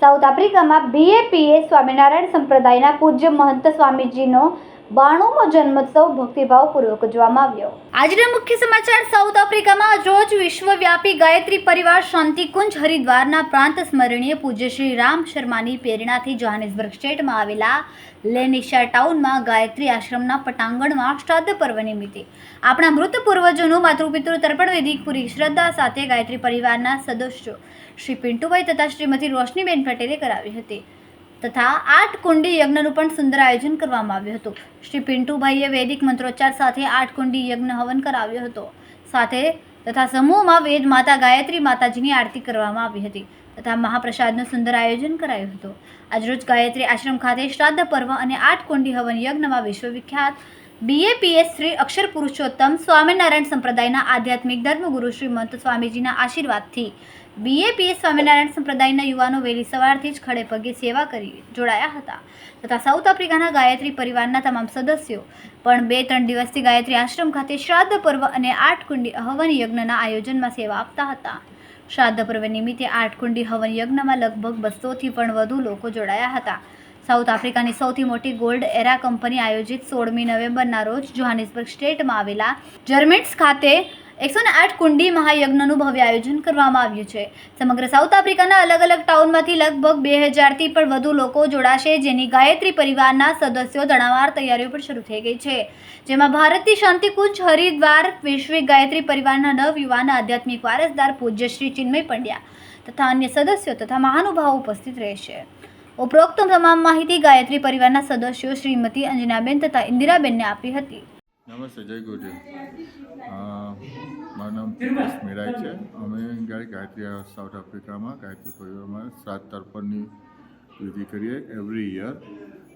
South આફ્રિકામાં બીએપીએ સ્વામિનારાયણ સંપ્રદાયના પૂજ્ય મહંત સ્વામીજીનો બાણુમો જન્મોત્સવ ભક્તિભાવપૂર્વક ઉજવવામાં આવ્યો. આજના મુખ્ય સમાચાર સાઉથ આફ્રિકામાં રોજ વિશ્વવ્યાપી ગાયત્રી પરિવાર શાંતિકુંજ હરિદ્વારના પ્રાંત સ્મરણીય પૂજ્ય શ્રી રામ શર્માની પ્રેરણાથી જોહાનિસબર્ગ સ્ટેટમાં આવેલા લેનિશા ટાઉનમાં ગાયત્રી આશ્રમના પટાંગણમાં શ્રાદ્ધ પર્વ નિમિત્તે આપણા મૃત પૂર્વજોનું માતૃપિતૃ તર્પણ વિધિ પૂરી શ્રદ્ધા સાથે ગાયત્રી પરિવારના સદસ્યો શ્રી પિન્ટુભાઈ તથા શ્રીમતી રોશનીબેન પટેલે કરાવી હતી. તથા આઠ કુંડી યજ્ઞનું પણ સુંદર આયોજન કરવામાં આવ્યું હતું. શ્રી પિન્ટુભાઈએ વૈદિક મંત્રોચ્ચાર સાથે આઠ કુંડી યજ્ઞ હવન કરાવ્યો હતો. સાથે તથા સમૂહમાં વેદ માતા ગાયત્રી માતાજીની આરતી કરવામાં આવી હતી તથા મહાપ્રસાદનું સુંદર આયોજન કરાયું હતું. આજરોજ ગાયત્રી આશ્રમ ખાતે શ્રાદ્ધ પર્વ અને આઠ કુંડી હવન યજ્ઞમાં વિશ્વવિખ્યાત બીએપીએસ શ્રી અક્ષર પુરુષોત્તમ સ્વામિનારાયણ સંપ્રદાયના આધ્યાત્મિક ધર્મગુરુ શ્રીમંત સ્વામીજીના આશીર્વાદથી. બીએપીએસ સ્વામિનારાયણ સંપ્રદાયના યુવાનો વહેલી સવારથી જ ખડે પગે સેવા કરી જોડાયા હતા તથા સાઉથ આફ્રિકાના ગાયત્રી પરિવારના તમામ સદસ્યો. પણ બે ત્રણ દિવસથી ગાયત્રી આશ્રમ ખાતે શ્રાદ્ધ પર્વ અને આઠ કુંડી હવન યજ્ઞના આયોજનમાં સેવા આપતા હતા. શ્રાદ્ધ પર્વ નિમિત્તે આઠ કુંડી હવન યજ્ઞમાં લગભગ બસોથી પણ વધુ લોકો જોડાયા હતા. સાઉથ આફ્રિકાની સૌથી મોટી ગોલ્ડ એરા કંપની આયોજિત સોળમી નવેમ્બરના રોજ જોહાનિસબર્ગ સ્ટેટમાં આવેલા જર્મેન્ટ્સ ખાતે એકસો ને આઠ કુંડી મહાયજ્ઞનું ભવ્ય આયોજન કરવામાં આવ્યું છે. સમગ્ર સાઉથ આફ્રિકાના અલગ અલગ ટાઉનમાંથી લગભગ બે હજારથી પણ વધુ લોકો જોડાશે, જેની ગાયત્રી પરિવારના સદસ્યો દણાવાર તૈયારીઓ પણ શરૂ થઈ ગઈ છે. જેમાં ભારતથી શાંતિકુંજ, હરિદ્વાર, વૈશ્વિક ગાયત્રી પરિવારના નવયુવાન આધ્યાત્મિક વારસદાર પૂજ્ય શ્રી ચિન્મય પંડ્યા તથા અન્ય સદસ્યો તથા મહાનુભાવો ઉપસ્થિત રહેશે. ઉપરોક્ત તમામ માહિતી ગાયત્રી પરિવારના સદસ્યો શ્રીમતી અંજનાબેન તથા ઇન્દિરાબેનને આપી હતી. નમસ્તે, જય ગુરુજી મારું નામ પ્રકાશ મેરાય છે. અમે ગાય ગાયત્રી સાઉથ આફ્રિકામાં ગાયત્રી પરિવારમાં શ્રાદ્ધ તર્પણની વિધિ કરીએ એવરી યર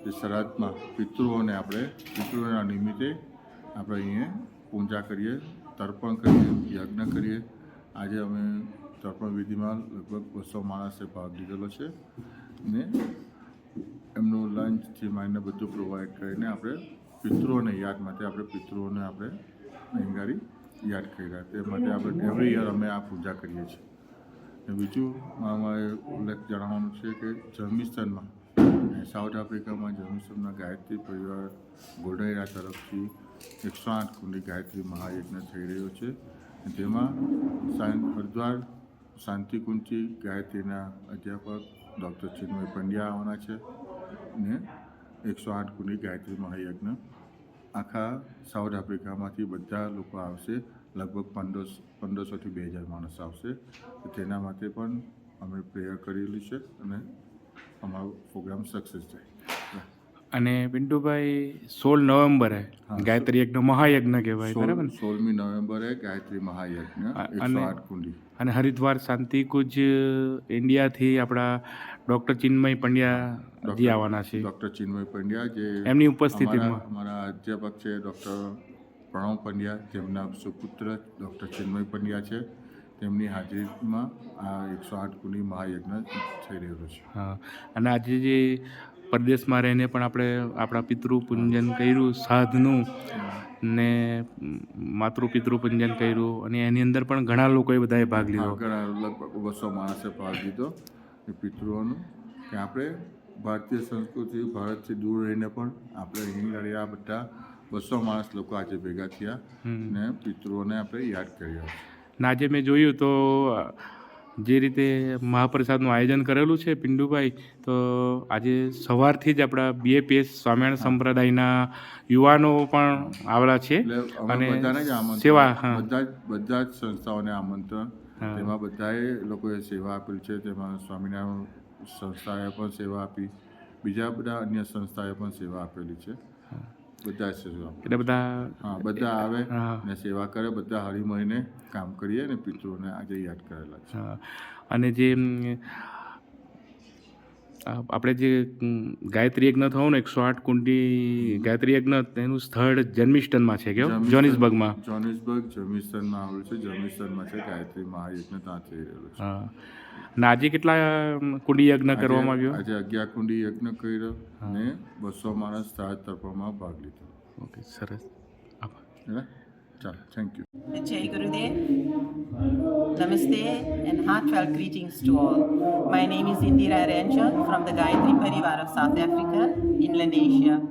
જે શ્રાદ્ધમાં પિતૃઓને આપણે, પિતૃઓના નિમિત્તે આપણે અહીંયા પૂજા કરીએ, તર્પણ કરીએ, યજ્ઞ કરીએ. આજે અમે તર્પણ વિધિમાં લગભગ બસો માણસે ભાગ લીધેલો છે. ને એમનું લંચથી માંડીને બધું પ્રોવાઈડ કરીને આપણે પિતૃઓને યાદ માટે આપણે પિતૃઓને આપણે અહીં યાદ કર્યા. તે માટે આપણે એવરી યર અમે આ પૂજા કરીએ છીએ. ને બીજું અમારે ઉલ્લેખ જણાવવાનું છે કે જન્મિસ્થાનમાં સાઉથ આફ્રિકામાં જન્મિસ્થાનના ગાયત્રી પરિવાર ગોડાયરા તરફથી એકસો આઠ કુંડી ગાયત્રી મહાયજ્ઞ થઈ રહ્યો છે. સાયન હરિદ્વાર શાંતિકુંજી ગાયત્રીના અધ્યાપક ડૉક્ટર ચિન્મય પંડ્યા આવવાના છે ને એકસો આઠ કુંડી ગાયત્રી મહાયજ્ઞ. આખા સાઉથ આફ્રિકામાંથી બધા લોકો આવશે, લગભગ પંદરસ, પંદરસોથી બે હજાર માણસ આવશે. તેના માટે પણ અમે પ્રેયર કરેલી છે અને અમારો પ્રોગ્રામ સક્સેસ થાય. અને પિન્ટુભાઈ સોળ નવેમ્બરે ગાયત્રી યજ્ઞ મહાયજ્ઞ કહેવાય બરાબર સોળમી નવેમ્બરે ગાયત્રી મહાયજ્ઞ અને- કુંડી. અને હરિદ્વાર શાંતિકુંજ ઇન્ડિયાથી આપણા ડૉક્ટર ચિન્મય પંડ્યા જી આવવાના છે. ડૉક્ટર ચિન્મય પંડ્યા જે એમની ઉપસ્થિતિમાં. અમારા અધ્યાપક છે ડૉક્ટર પ્રણવ પંડ્યા જેમના સુપુત્ર ડૉક્ટર ચિન્મય પંડ્યા છે. તેમની હાજરીમાં આ એકસો આઠ કુંડી મહાયજ્ઞ થઈ રહ્યો છે. હા અને આજે જે પરદેશમાં રહીને પણ આપણે આપણા પિતૃ પૂજન કર્યું સાધનું ને માતૃ પિતૃ પૂજન કર્યું અને એની અંદર પણ ઘણા લોકોએ બધાએ ભાગ લીધો. લગભગ બસો માણસે ભાગ લીધો. એ પિતૃઓનું કે આપણે ભારતીય સંસ્કૃતિ ભારતથી દૂર રહીને પણ આપણે અહીં આ બધા બસો માણસ લોકો આજે ભેગા થયા. ને પિતૃઓને આપણે યાદ કર્યા. ને આજે મેં જોયું તો જે રીતે મહાપ્રસાદનું આયોજન કરેલું છે પિંડુભાઈ તો આજે સવારથી જ આપણા બીએપીએસ સ્વામિનારાયણ સંપ્રદાયના યુવાનો પણ આવેલા છે અને સેવા બધા જ બધા જ સંસ્થાઓને આમંત્રણ. તેમાં બધાએ લોકોએ સેવા આપેલી છે તેમાં સ્વામિનારાયણ સંસ્થાએ પણ સેવા આપી બીજા બધા અન્ય સંસ્થાએ પણ સેવા આપેલી છે. બધા એટલે બધા હા બધા આવે ને સેવા કરે બધા હળીમળીને કામ કરીએ ને પિતૃને આજે યાદ કરેલા છે. અને જે આપણે જે ગાયત્રી યજ્ઞ થયો ને એકસો આઠ કુંડી ગાયત્રી યજ્ઞ તેનું સ્થળ જન્મિસ્ટનમાં છે કેવું? જોનિસબર્ગમાં. જોનિસબર્ગ જર્મિસ્ટનમાં આવેલું છે. જર્મિસ્ટનમાં છે. ગાયત્રી મહાયજ્ઞ ત્યાં થઈ રહ્યો છે. આજે કેટલા કુંડી યજ્ઞ કરવામાં આવ્યો? આજે અગિયાર કુંડી યજ્ઞ કર્યો અને બસો માણસ શ્રાદ્ધ તરફમાં ભાગ લીધો. ઓકે સરસ. આભાર. Chal, thank you. Jai Gurudev. Namaste and heartfelt greetings to all. My name is Indira Ranjan from the Gayatri Parivar of South Africa, Inland Asia.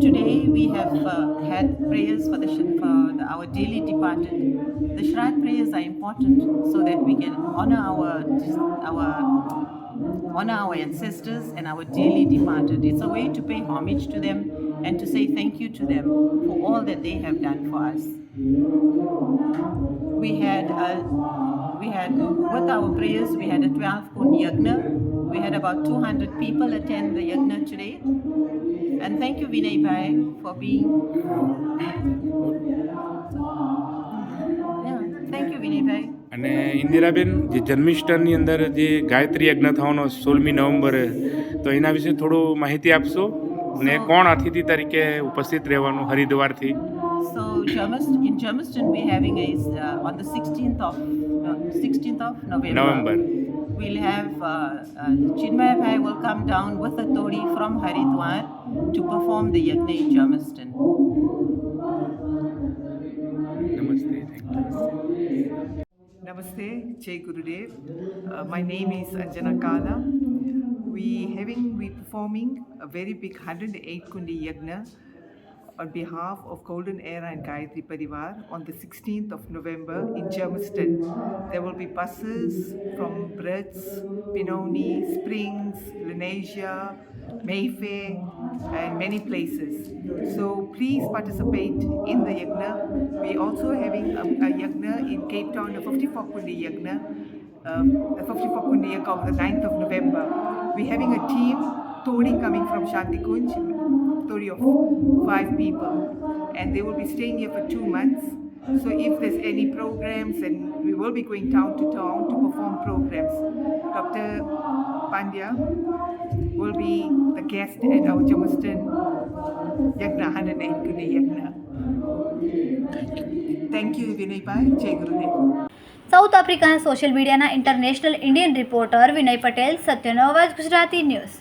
Today we have uh, had prayers for, the, for the, our daily departed. The Shrad prayers are important so that we can honor our our honor our ancestors and our dearly departed. It's a way to pay homage to them and to say thank you to them for all that they have done for us. We had a, we had with our prayers we had a 12 kun yagna we had about 200 people attend the yagna today and thank you vinay bhai for being yeah thank you vinay bhai અને ઇન્દિરાબેન જે જન્મિષ્ઠની અંદર જે ગાયત્રી યજ્ઞ થવાનો સોળમી નવેમ્બરે તો એના વિશે થોડું માહિતી આપશો ને કોણ અતિથિ તરીકે ઉપસ્થિત રહેવાનું હરિદ્વારથી Germiston, in Germiston, we're having a uh, on the 16th of 16th of November. November. We'll have uh, uh, Bhai will come down with a tori from Haridwar to perform the yagna in Germiston. Namaste. Namaste, Jai Gurudev. Uh, my name is Anjana Kala. We having we performing a very big 108 kundi yagna on behalf of Golden Era and Gayatri Parivar on the 16th of November in Germiston. There will be buses from Brits, Pinoni, Springs, Lenasia, Mayfair, and many places. So please participate in the Yagna. We're also having a, a Yagna in Cape Town, a 54 Kundi Yagna, um, a 54 Kundi Yagna on the 9th of November. We're having a team, Tori coming from Shanti Kunj, Tori of five people, and they will be staying here for two months. So if there's any programs, and we will be going town to town to perform programs. Dr. Pandya will be the guest at our Jamaston Yagna, 108 Gune Yagna. Thank you, Vinay Bhai. Jai Gurudev. South આફ્રિકાના social મીડિયાના international Indian reporter Vinay Patel સત્યનો અવાજ Gujarati news